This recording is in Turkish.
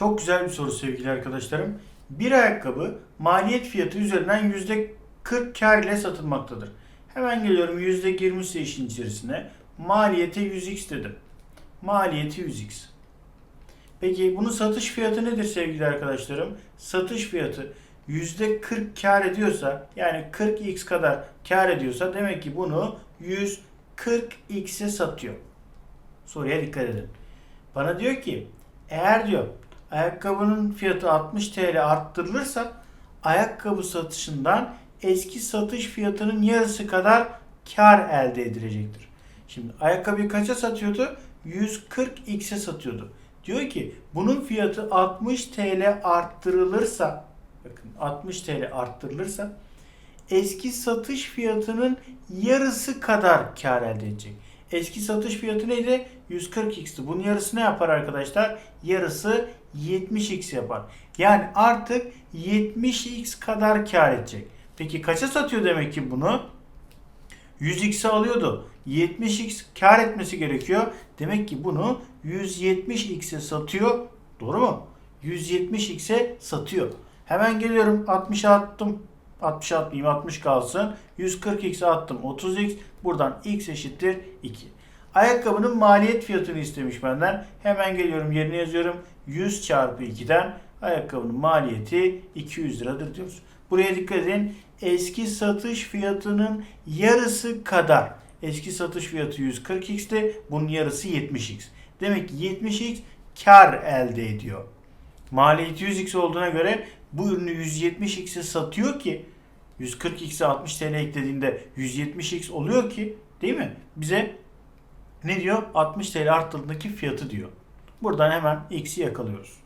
Çok güzel bir soru sevgili arkadaşlarım. Bir ayakkabı maliyet fiyatı üzerinden %40 kar ile satılmaktadır. Hemen geliyorum %20 ise işin içerisine. Maliyeti 100x dedim. Maliyeti 100x. Peki bunun satış fiyatı nedir sevgili arkadaşlarım? Satış fiyatı %40 kar ediyorsa yani 40x kadar kar ediyorsa demek ki bunu 140x'e satıyor. Soruya dikkat edin. Bana diyor ki eğer diyor ayakkabının fiyatı 60 TL arttırılırsa ayakkabı satışından eski satış fiyatının yarısı kadar kar elde edilecektir. Şimdi ayakkabıyı kaça satıyordu? 140x'e satıyordu. Diyor ki bunun fiyatı 60 TL arttırılırsa bakın 60 TL arttırılırsa eski satış fiyatının yarısı kadar kar elde edecek. Eski satış fiyatı neydi? 140x'ti. Bunun yarısı ne yapar arkadaşlar? Yarısı 70x yapar. Yani artık 70x kadar kar edecek. Peki kaça satıyor demek ki bunu? 100x'e alıyordu. 70x kar etmesi gerekiyor. Demek ki bunu 170x'e satıyor. Doğru mu? 170x'e satıyor. Hemen geliyorum 60'a attım. 60 atmayayım 60 kalsın. 140x'e attım 30x. Buradan x eşittir 2. Ayakkabının maliyet fiyatını istemiş benden. Hemen geliyorum yerine yazıyorum. 100 çarpı 2'den ayakkabının maliyeti 200 liradır diyoruz. Buraya dikkat edin. Eski satış fiyatının yarısı kadar. Eski satış fiyatı 140x'ti. Bunun yarısı 70x. Demek ki 70x kar elde ediyor. Maliyeti 100x olduğuna göre bu ürünü 170x'e satıyor ki 140x'e 60 TL eklediğinde 170x oluyor ki değil mi? Bize ne diyor? 60 TL arttırdığındaki fiyatı diyor. Buradan hemen x'i yakalıyoruz.